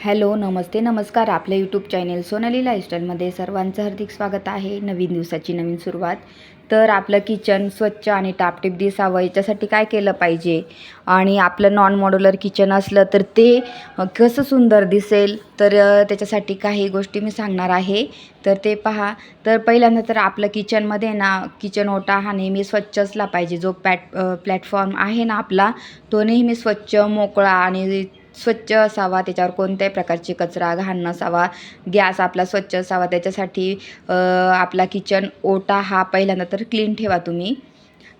Hello नमस्ते नमस्कार. आपल्या YouTube channel Sonali लाईफस्टाईलमध्ये सर्वांचं हार्दिक स्वागत आहे. नवीन दिवसाची नवीन सुरुवात. तर आपलं किचन स्वच्छ आणि टापटीप दिसावं. याच्यासाठी काय केलं पाहिजे? आणि आपलं नॉन मॉड्युलर किचन असलं तर ते कसं सुंदर दिसेल? तर त्याच्यासाठी काही गोष्टी मी सांगणार आहे. तर ते पहा. तर पहिल्यांदा तर आपलं किचनमध्ये ना किचन ओटा हा नेहमी स्वच्छ असला पाहिजे. जो पॅट प्लॅटफॉर्म आहे ना आपला तो नेहमी स्वच्छ मोकळा आणि स्वच्छ असावा त्याच्यावर कोणत्याही प्रकारची कचरा घाण नसावा. गॅस आपला स्वच्छ असावा त्याच्यासाठी आपला किचन ओटा हा पहिल्यांदा तर क्लीन ठेवा तुम्ही.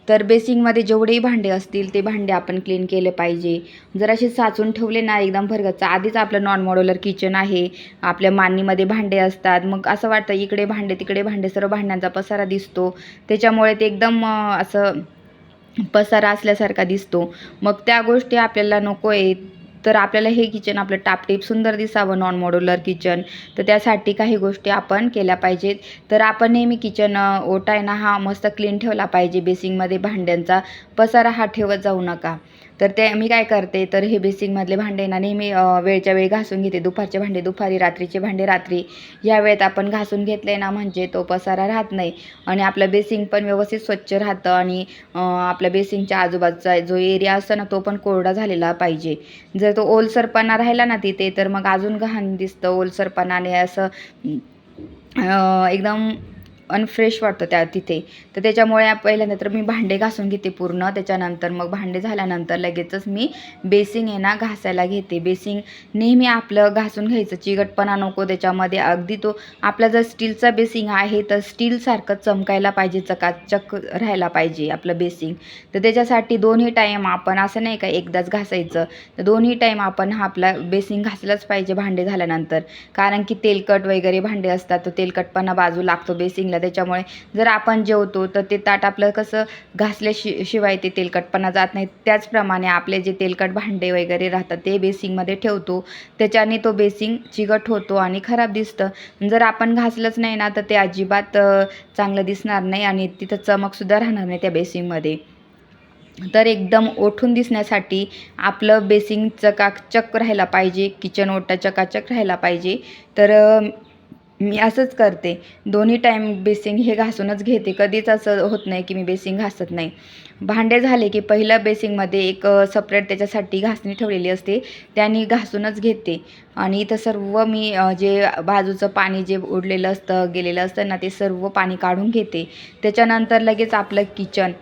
तर बेसिंगमध्ये जेवढेही भांडे असतील ते भांडे आपण क्लीन केले पाहिजे. जर असे साचून ठेवले ना एकदम भरगतचं आधीच आपलं नॉन मॉड्युलर किचन आहे. आपल्या मांडणीमध्ये भांडे असतात. मग असं वाटतं इकडे भांडे तिकडे भांडे सर्व भांड्यांचा पसारा दिसतो. त्याच्यामुळे ते एकदम असं पसारा असल्यासारखा दिसतो. मग त्या गोष्टी आपल्याला नको आहेत. तर आपल्याला हे किचन आपलं टापटीप सुंदर दिसावं नॉन मॉड्युलर किचन तर त्यासाठी काही गोष्टी आपण केल्या पाहिजेत. तर आपण नेहमी किचन ओटा आहे ना हा मस्त क्लीन ठेवला पाहिजे बेसिंगमध्ये भांड्यांचा. पसारा हा ठेवत जाऊ नका. तर ते मी काय करते तर हे बेसिंगमधले भांडे ना नेहमी वेळच्या वेळी घासून घेते. दुपारचे भांडे दुपारी रात्रीचे भांडे रात्री. या वेळेत आपण घासून घेतले ना म्हणजे तो पसारा राहत नाही. आणि आपलं बेसिंग पण व्यवस्थित स्वच्छ राहतं आणि आपल्या बेसिंगच्या आजूबाजूचा जो एरिया असतो ना तो पण कोरडा झालेला पाहिजे. जर तो ओलसरपणा राहिला ना तिथे तर मग अजून घाण दिसतं ओलसरपणाने. असं एकदम अनफ्रेश वाटतं त्या तिथे. तर त्याच्यामुळे पहिल्यांदा तर मी भांडे घासून घेते पूर्ण. त्याच्यानंतर मग भांडे झाल्यानंतर लगेचच मी बेसिंग आहे ना घासायला घेते. बेसिंग नेहमी आपलं घासून घ्यायचं. चिकटपणा नको त्याच्यामध्ये. अगदी तो आपला जर स्टीलचा बेसिंग आहे तर स्टीलसारखं चमकायला पाहिजे चकाचक राहायला पाहिजे आपलं बेसिंग. तर त्याच्यासाठी दोन्ही टाईम आपण असं नाही का एकदाच घासायचं. तर दोन्ही टाईम आपण हा आपला बेसिंग घासलाच पाहिजे भांडे झाल्यानंतर. कारण की तेलकट वगैरे भांडे असतात तर तेलकटपणा बाजू लागतो बेसिंगला. त्याच्यामुळे जर आपण जेवतो तर ते ताट आपलं कसं घासल्याशि शिवाय ते तेलकटपणा जात नाही. त्याचप्रमाणे आपले जे तेलकट भांडे वगैरे राहतात ते बेसिंगमध्ये ठेवतो. त्याच्याने तो बेसिंग चिकट होतो आणि खराब दिसतं. जर आपण घासलंच नाही ना तर ते अजिबात चांगलं दिसणार नाही आणि तिथं चमकसुद्धा राहणार नाही त्या बेसिंगमध्ये. तर एकदम ओठून दिसण्यासाठी आपलं बेसिंग चकाचक राहायला पाहिजे किचन ओटा चकाचक राहायला पाहिजे. तर मी असंच करते. दोन्ही टाईम बेसिंग हे घासूनच घेते. कधीच असं होत नाही की मी बेसिंग घासत नाही. भांडे झाले की पहिलं बेसिंगमध्ये एक सपरेट त्याच्यासाठी घासणी ठेवलेली असते. त्याने घासूनच घेते. आणि इथं सर्व मी जे बाजूचं पाणी जे उडलेलं असतं गेलेलं असतं ना ते सर्व पाणी काढून घेते. त्याच्यानंतर लगेच आपलं किचन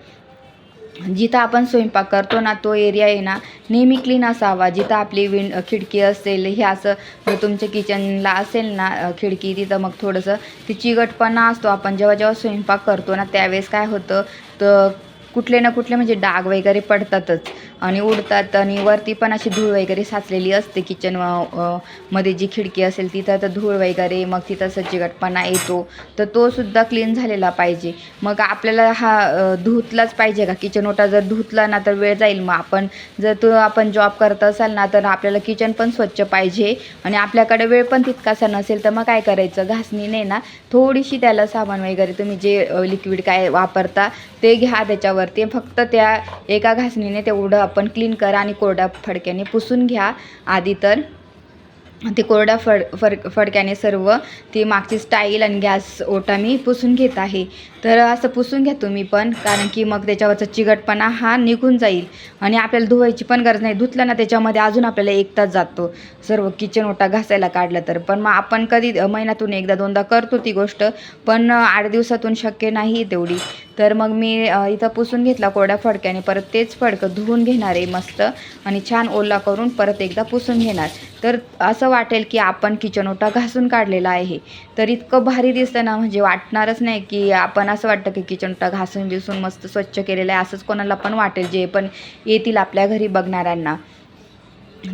जिथं आपण स्वयंपाक करतो ना तो एरिया आहे ना नेहमी क्लीन असावा. जिथं आपली विंड खिडकी असेल हे असं जर तुमच्या किचनला असेल ना खिडकी तिथं मग थोडंसं ती चिकटपणा असतो. आपण जेव्हा जेव्हा स्वयंपाक करतो ना त्यावेळेस काय होतं तर कुठले ना कुठले म्हणजे डाग वगैरे पडतातच. आणि उडतात आणि वरती पण अशी धूळ वगैरे साचलेली असते किचनमध्ये जी खिडकी असेल तिथं तर धूळ वगैरे मग तिथं सज्जगटपणा येतो. तर तो सुद्धा क्लीन झालेला पाहिजे. मग आपल्याला हा धुतलाच पाहिजे का? किचन ओटा जर धुतला ना तर वेळ जाईल. मग आपण जर तो आपण जॉब करत असाल ना तर आपल्याला किचन पण स्वच्छ पाहिजे. आणि आपल्याकडे वेळ पण तितकासा नसेल तर मग काय करायचं? घासणीने ना? थोडीशी त्याला साबण वगैरे तुम्ही जे लिक्विड काय वापरता ते घ्या त्याच्यावरती. फक्त त्या एका घासणीने तेवढं आपण क्लीन करा आणि कोरड्या फडक्याने पुसून घ्या. आधी तर ते कोरड्या फड फड फडक्याने सर्व ती मागची स्टाईल आणि गॅस ओटा मी पुसून घेत आहे. तर असं पुसून घ्या तुम्ही पण कारण की मग त्याच्यावरचा चिकटपणा हा निघून जाईल. आणि आपल्याला धुवायची पण गरज नाही. धुतलं ना त्याच्यामध्ये अजून आपल्याला एक तास जातो. सर्व किचन ओटा घासायला काढला तर. पण मग आपण कधी महिन्यातून एकदा दोनदा करतो ती गोष्ट पण आठ दिवसातून शक्य नाही तेवढी. तर मग मी इथं पुसून घेतला कोरड्या फडक्याने. परत तेच फडकं धुवून घेणार आहे मस्त. आणि छान ओला करून परत एकदा पुसून घेणार. तर असं असं वाटेल की आपण किचन ओटा घासून काढलेला आहे. तर इतकं भारी दिसतं ना म्हणजे वाटणारच नाही की आपण असं वाटतं की किचन ओटा घासून बिसून मस्त स्वच्छ केलेलं आहे असंच कोणाला पण वाटेल जे पण येतील आपल्या घरी बघणाऱ्यांना.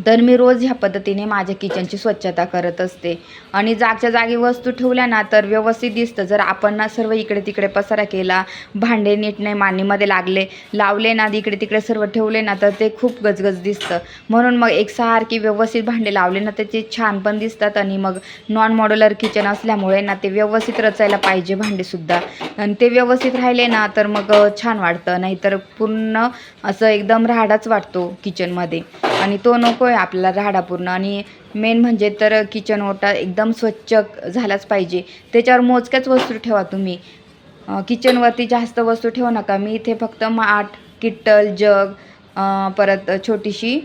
तर मी रोज ह्या पद्धतीने माझ्या किचनची स्वच्छता करत असते. आणि जागच्या जागी वस्तू ठेवल्या ना तर व्यवस्थित दिसतं. जर आपण ना सर्व इकडे तिकडे पसारा केला भांडे नीट नाही मांडणीमध्ये लागले लावले ना इकडे तिकडे सर्व ठेवले ना तर ते खूप गजगज दिसतं. म्हणून मग एकसारखी व्यवस्थित भांडे लावले ना तर ते छान पण दिसतात. आणि मग नॉन मॉड्युलर किचन असल्यामुळे ना ते व्यवस्थित रचायला पाहिजे भांडेसुद्धा. आणि ते व्यवस्थित राहिले ना तर मग छान वाटतं. नाहीतर पूर्ण असं एकदम राहाडाच वाटतो किचनमध्ये आणि तो नको आहे आपल्याला राहाडा पूर्ण आणि मेन म्हणजे तर किचन ओटा एकदम स्वच्छ झालाच पाहिजे. त्याच्यावर मोजक्याच वस्तू ठेवा तुम्ही. किचनवरती जास्त वस्तू ठेवू नका. मी इथे फक्त माठ किट्टल जग परत छोटीशी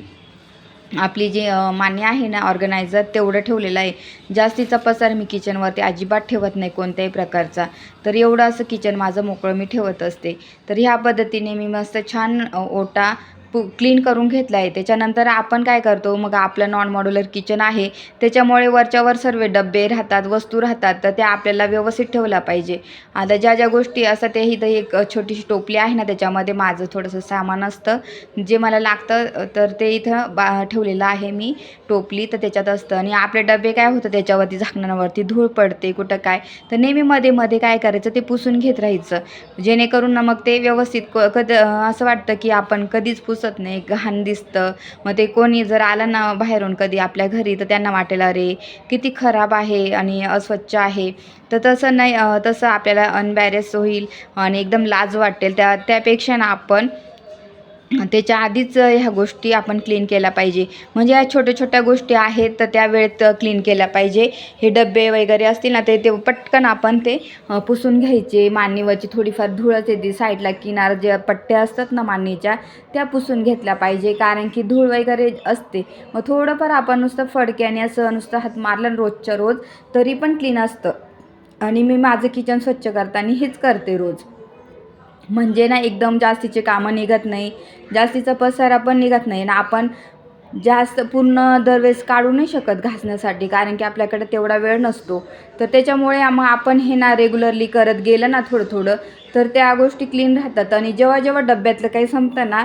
आपली जी मान्य आहे ना ऑर्गनायझर तेवढं ठेवलेलं आहे. जास्तीचा पसार मी किचनवरती अजिबात ठेवत नाही कोणत्याही प्रकारचा. तर एवढं असं किचन माझं मोकळं मी ठेवत असते. तर ह्या पद्धतीने मी मस्त छान ओटा पु क्लीन करून घेतला आहे त्याच्यानंतर आपण काय करतो मग आपलं नॉन मॉड्युलर किचन आहे. त्याच्यामुळे वरच्यावर सर्व डबे राहतात वस्तू राहतात तर त्या आपल्याला व्यवस्थित ठेवल्या पाहिजे. आता ज्या ज्या गोष्टी असतात ते इथं एक छोटीशी टोपली आहे ना त्याच्यामध्ये माझं थोडंसं सामान असतं. जे मला लागतं तर ते इथं बा ठेवलेलं आहे मी टोपली तर त्याच्यात असतं. आणि आपले डबे काय होतं त्याच्यावरती झाकणावरती धूळ पडते कुठं काय. तर नेहमी मध्ये मध्ये काय करायचं ते पुसून घेत राहायचं. जेणेकरून ना मग ते व्यवस्थित क कद असं वाटतं की आपण कधीच पुस पुसत नाही घाण दिसतं. मग ते कोणी जर आलं ना बाहेरून कधी आपल्या घरी तर त्यांना वाटेल अरे किती खराब आहे आणि अस्वच्छ आहे. तर तसं नाही तसं आपल्याला अनबॅरेस होईल आणि एकदम लाज वाटेल. त्या त्यापेक्षा ना आपण त्याच्या आधीच ह्या गोष्टी आपण क्लीन केल्या पाहिजे. म्हणजे या छोट्या छोट्या गोष्टी आहेत तर त्या वेळेत क्लीन केल्या पाहिजे. हे डबे वगैरे असतील ना ते ते पटकन आपण ते पुसून घ्यायचे. मांडणीवरची थोडीफार धूळच येते साईडला किनार ज्या पट्ट्या असतात ना मांडणीच्या त्या पुसून घेतल्या पाहिजे. कारण की धूळ वगैरे असते. मग थोडंफार आपण नुसतं फडक्याने असं नुसतं हात मारलं रोजच्या रोज तरी पण क्लीन असतं. आणि मी माझं किचन स्वच्छ करताना हेच करते रोज. म्हणजे ना एकदम जास्तीचे कामं निघत नाही. जास्तीचा पसारा पण निघत नाही ना. आपण जास्त पूर्ण दरवेळेस काढू नाही शकत घासण्यासाठी कारण की आपल्याकडे तेवढा वेळ नसतो. तर त्याच्यामुळे मग आपण हे ना रेग्युलरली करत गेलं ना थोडं थोडं तर त्या गोष्टी क्लीन राहतात. आणि जेव्हा जेव्हा डब्यातलं काही संपतं ना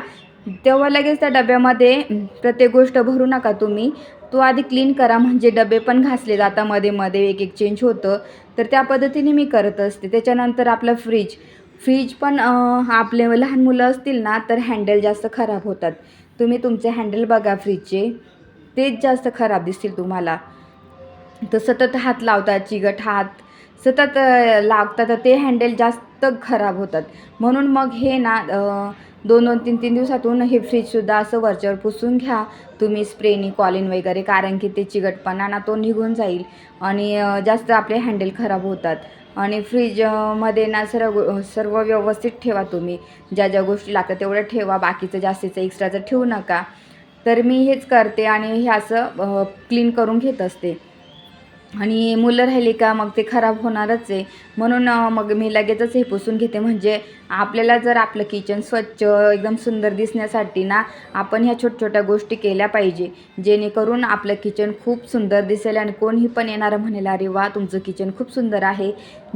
तेव्हा लगेच त्या डब्यामध्ये प्रत्येक गोष्ट भरू नका तुम्ही. तो आधी क्लीन करा म्हणजे डबे पण घासले जातात मध्ये मध्ये एक एक चेंज होतं. तर त्या पद्धतीने मी करत असते. त्याच्यानंतर आपलं फ्रीज फ्रीज पण आपले लहान मुलं असतील ना तर हँडल जास्त खराब होतात. तुम्ही तुमचे हँडल बघा फ्रीजचे. तेच जास्त खराब दिसतील तुम्हाला. तर सतत हात लावतात चिगट हात. सतत लागतात तर ते हँडल जास्त खराब होतात. म्हणून मग हे ना दोन दोन तीन तीन दिवसातून हे फ्रीजसुद्धा असं वरच्यावर पुसून घ्या. तुम्ही स्प्रेनी कॉलिन वगैरे कारण की ते चिगटपणा ना तो निघून जाईल. आणि जास्त आपले हँडल खराब होतात. आणि फ्रीजमध्ये ना सर्व सर्व व्यवस्थित ठेवा तुम्ही. ज्या ज्या गोष्टी लागतात तेवढं ठेवा. बाकीचं जास्तीचं एक्स्ट्राचं ठेवू नका तर मी हेच करते आणि हे असं क्लीन करून घेत असते. आणि मुलं राहिली का मग ते खराब होणारच आहे. म्हणून मग मी लगेचच हे पुसून घेते. म्हणजे आपल्याला जर आपलं किचन स्वच्छ एकदम सुंदर दिसण्यासाठी ना आपण ह्या छोट्या छोट्या गोष्टी केल्या पाहिजे. जेणेकरून आपलं किचन खूप सुंदर दिसेल आणि कोणीही पण येणारं म्हणेल अरे वा तुमचं किचन खूप सुंदर आहे.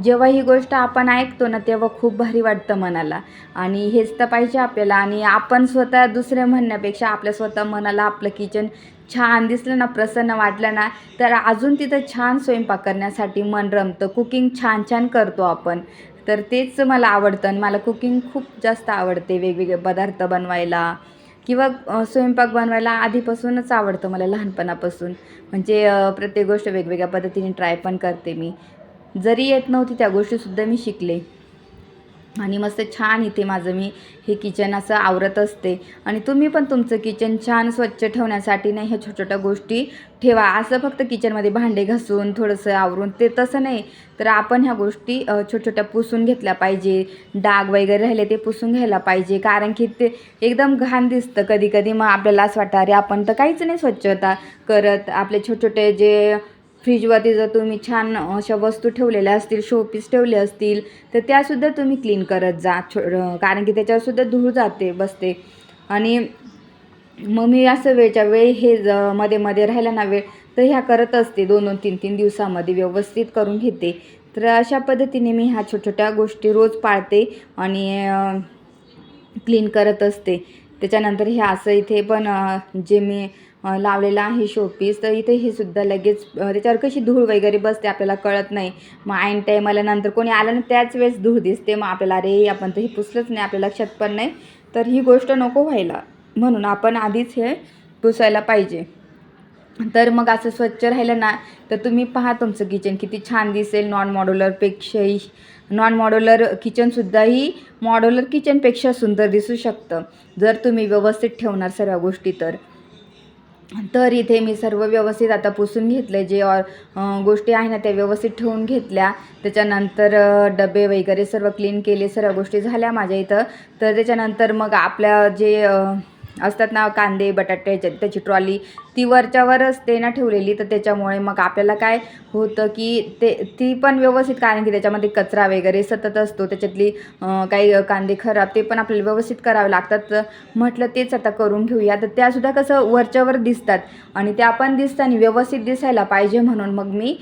जेव्हा ही गोष्ट आपण ऐकतो ना तेव्हा खूप भारी वाटतं मनाला. आणि हेच तर पाहिजे आपल्याला. आणि आपण स्वतः दुसरे म्हणण्यापेक्षा आपल्या स्वतः मनाला आपलं किचन छान दिसलं ना प्रसन्न वाटलं ना तर अजून तिथं छान स्वयंपाक करण्यासाठी मन रमतं. कुकिंग छान छान करतो आपण. तर तेच मला आवडतं आणि मला कुकिंग खूप जास्त आवडते वेगवेगळे पदार्थ बनवायला किंवा स्वयंपाक बनवायला आधीपासूनच आवडतं मला लहानपणापासून. म्हणजे प्रत्येक गोष्ट वेगवेगळ्या पद्धतीने ट्राय पण करते मी. जरी येत नव्हती त्या गोष्टीसुद्धा मी शिकले. आणि मस्त छान इथे माझं मी हे किचन असं आवरत असते. आणि तुम्ही पण तुमचं किचन छान स्वच्छ ठेवण्यासाठी नाही ह्या छोट्या छोट्या गोष्टी ठेवा. असं फक्त किचनमध्ये भांडे घासून थोडंसं आवरून ते तसं नाही. तर आपण ह्या गोष्टी छोट्या छोट्या पुसून घेतल्या पाहिजे. डाग वगैरे राहिले ते पुसून घ्यायला पाहिजे. कारण की ते एकदम घाण दिसतं कधी कधी मग आपल्याला असं वाटतं अरे आपण तर काहीच नाही स्वच्छता करत. आपले छोटे छोटे जे फ्रीजवरती जर तुम्ही छान अशा वस्तू ठेवलेल्या असतील शोपीस ठेवले असतील तर त्यासुद्धा तुम्ही क्लीन करत जा. छो कारण की त्याच्यावरसुद्धा धूळ जाते बसते. आणि मग मी असं वेळच्या वेळी हे ज मध्ये मध्ये राहिला ना वेळ तर ह्या करत असते. दोन दोन तीन तीन दिवसामध्ये व्यवस्थित करून घेते. तर अशा पद्धतीने मी ह्या छोट्या छोट्या गोष्टी रोज पाळते आणि क्लीन करत असते. त्याच्यानंतर हे असं इथे पण जे मी लावलेला आहे शोपीस तर इथे हे सुद्धा लगेच त्याच्यावर कशी धूळ वगैरे बसते आपल्याला कळत नाही. मग ऐन टाईमाला नंतर कोणी आलं ना त्याच वेळेस धूळ दिसते. मग आपल्याला अरे आपण तर हे पुसलंच नाही आपल्या लक्षात पण नाही. तर ही गोष्ट नको व्हायला. म्हणून आपण आधीच हे पुसायला पाहिजे. तर मग असं स्वच्छ राहिलं ना तर तुम्ही पहा तुमचं किचन किती छान दिसेल. नॉन मॉड्युलरपेक्षाही नॉन मॉड्युलर किचनसुद्धाही मॉड्युलर किचनपेक्षा सुंदर दिसू शकतं. जर तुम्ही व्यवस्थित ठेवणार सर्व गोष्टी तर. तर इथे मी सर्व व्यवस्थित आता पुसून घेतले जे ऑर गोष्टी आहे ना त्या व्यवस्थित ठेवून घेतल्या. त्याच्यानंतर डबे वगैरे सर्व क्लीन केले सर्व गोष्टी झाल्या माझ्या इथं. तर त्याच्यानंतर मग आपल्या जे असतात ना कांदे बटाटे त्याची ट्रॉली ती वरच्यावरच ते ना ठेवलेली तर त्याच्यामुळे मग आपल्याला काय होतं की ते ती पण व्यवस्थित कारण की त्याच्यामध्ये कचरा वगैरे सतत असतो त्याच्यातली काही कांदे खराब ते पण आपल्याला व्यवस्थित करावे लागतात. म्हटलं तेच आता करून घेऊया. तर त्यासुद्धा कसं वरच्यावर दिसतात आणि त्या पण दिसताना व्यवस्थित दिसायला पाहिजे म्हणून मग मी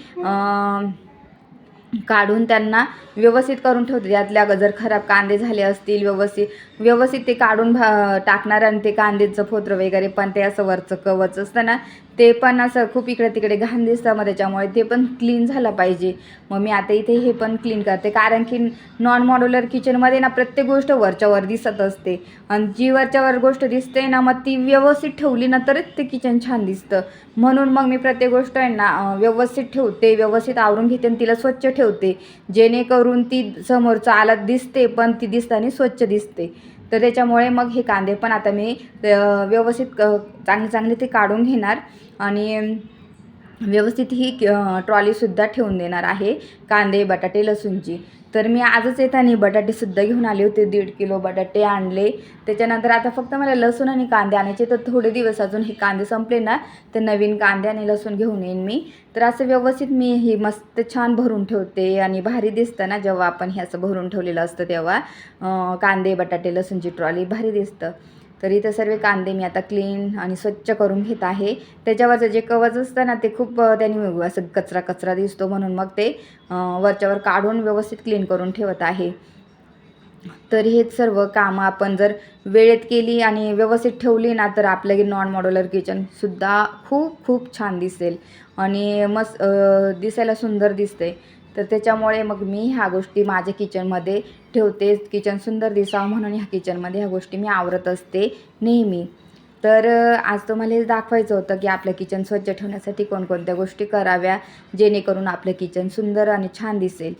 काढून त्यांना व्यवस्थित करून ठेवते. त्यातल्या जर खराब कांदे झाले असतील व्यवस्थित व्यवस्थित ते काढून भा टाकणार आणि ते कांदेचं फोत्र वगैरे पण ते असं वरचं कवच असतं ना ते पण असं खूप इकडे तिकडे घाण दिसतं मग त्याच्यामुळे ते पण क्लीन झालं पाहिजे. मग मी आता इथे हे पण क्लीन करते. कारण की नॉन मॉड्युलर किचनमध्ये ना प्रत्येक गोष्ट वरच्यावर दिसत असते. आणि जी वरच्यावर गोष्ट दिसते ना मग ती व्यवस्थित ठेवली ना तरच ते किचन छान दिसतं. म्हणून मग मी प्रत्येक गोष्ट आहे ना व्यवस्थित ठेवते व्यवस्थित आवरून घेते आणि तिला स्वच्छ ठेवते. जेणेकरून ती समोरचं आलात दिसते पण ती दिसताना स्वच्छ दिसते. तर त्याच्यामुळे मग हे कांदे पण आता मी व्यवस्थित चांगले चांगले ते काढून घेणार. आणि व्यवस्थित ही ट्रॉलीसुद्धा ठेवून देणार आहे कांदे बटाटे लसूणची. तर मी आजच येताना बटाटेसुद्धा घेऊन आले होते दीड किलो बटाटे आणले. त्याच्यानंतर आता फक्त मला लसूण आणि कांदे आणायचे तर थोडे दिवस अजून हे कांदे संपले ना तर नवीन कांदे आणि लसूण घेऊन येईन मी. तर असं व्यवस्थित मी हे मस्त छान भरून ठेवते आणि भारी दिसतं ना जेव्हा आपण हे असं भरून ठेवलेलं असतं तेव्हा कांदे बटाटे लसूणची ट्रॉली भारी दिसतं. तर इथं सर्व कांदे मी आता क्लीन आणि स्वच्छ करून घेत आहे. त्याच्यावरचं जे कवच असतं ना ते खूप त्यांनी त्याने असं कचरा कचरा दिसतो म्हणून मग ते वरच्यावर काढून व्यवस्थित क्लीन करून ठेवत आहे. तर हेच सर्व कामं आपण जर वेळेत केली आणि व्यवस्थित ठेवली ना तर आपलं नॉन मॉड्युलर किचनसुद्धा खूप खूप छान दिसेल. आणि मस्त दिसायला सुंदर दिसते तर त्याच्यामुळे मग मी ह्या गोष्टी माझ्या किचनमध्ये ठेवते. किचन सुंदर दिसावं म्हणून ह्या किचनमध्ये ह्या गोष्टी मी आवरत असते नेहमी. तर आज तुम्हाला हे दाखवायचं होतं की आपलं किचन स्वच्छ ठेवण्यासाठी कोणकोणत्या गोष्टी कराव्या जेणेकरून आपलं किचन सुंदर आणि छान दिसेल.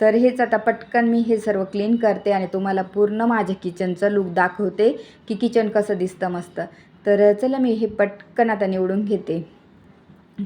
तर हेच आता पटकन मी हे सर्व क्लीन करते आणि तुम्हाला पूर्ण माझ्या किचनचं लुक दाखवते की किचन कसं दिसतं मस्त. तर चला मी हे पटकन आता निवडून घेते.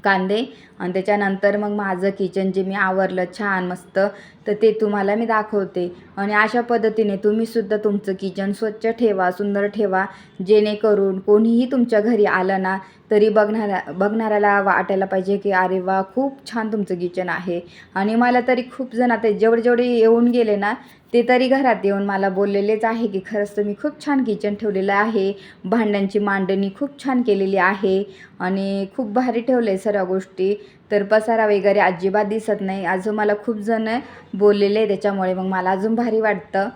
कांदे आणि त्याच्यानंतर मग माझं किचन जे मी आवरलं छान मस्त तर ते तुम्हाला मी दाखवते. आणि अशा पद्धतीने तुम्हीसुद्धा तुमचं किचन स्वच्छ ठेवा सुंदर ठेवा. जेणेकरून कोणीही तुमच्या घरी आलं ना तरी बघणाऱ्या बघणाऱ्याला वाटायला पाहिजे की अरे वा खूप छान तुमचं किचन आहे. आणि मला तरी खूप जण आता जेवढे जेवढे येऊन गेले ना ते तरी घरात येऊन मला बोललेलेच आहे की खरंच तुम्ही खूप छान किचन ठेवलेलं आहे. भांड्यांची मांडणी खूप छान केलेली आहे. आणि खूप भारी ठेवलं आहे सर्व गोष्टी. तर पसारा वगैरे अजिबात दिसत नाही. अजून मला खूप जण बोललेले आहे त्याच्यामुळे मग मला अजून भारी वाटतं.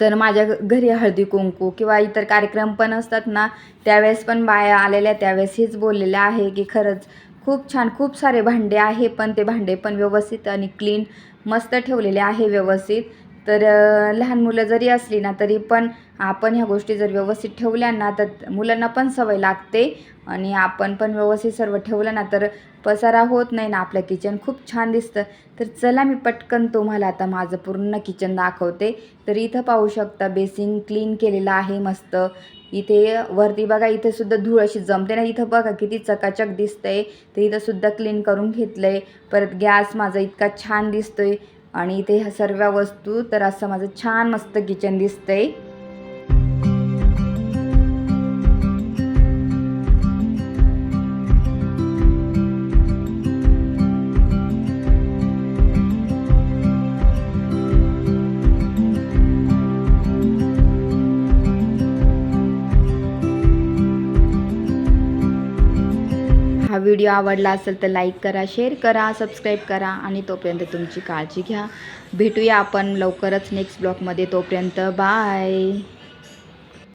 तर माझ्या घरी हळदी कुंकू किंवा इतर कार्यक्रम पण असतात ना त्यावेळेस पण बाया आलेल्या त्यावेळेस हेच बोललेलं आहे की खरंच खूप छान खूप सारे भांडे आहे पण ते भांडे पण व्यवस्थित आणि क्लीन मस्त ठेवलेले आहे व्यवस्थित. तर लहान मुलं जरी असली ना तरी पण आपण ह्या गोष्टी जर व्यवस्थित ठेवल्या ना तर मुलांना पण सवय लागते आणि आपण पण व्यवस्थित सर्व ठेवलं ना तर पसारा होत नाही ना. आपलं किचन खूप छान दिसतं. तर चला मी पटकन तुम्हाला आता माझं पूर्ण किचन दाखवते. तर इथं पाहू शकता बेसिन क्लीन केलेलं आहे मस्त. इथे वरती बघा इथे सुद्धा धूळ अशी जमते ना. इथं बघा किती चकाचक दिसतंय. तर इथं सुद्धा क्लीन करून घेतलंय. परत गॅस माझा इतका छान दिसतोय. आणि इथे ह्या सर्व वस्तू तर असं माझं छान मस्त किचन दिसतंय. आहे व्हिडिओ आवडला असेल तर लाईक करा शेअर करा सबस्क्राईब करा आणि तोपर्यंत तुमची काळजी घ्या. भेटूया आपण लवकरच नेक्स्ट ब्लॉगमध्ये तोपर्यंत बाय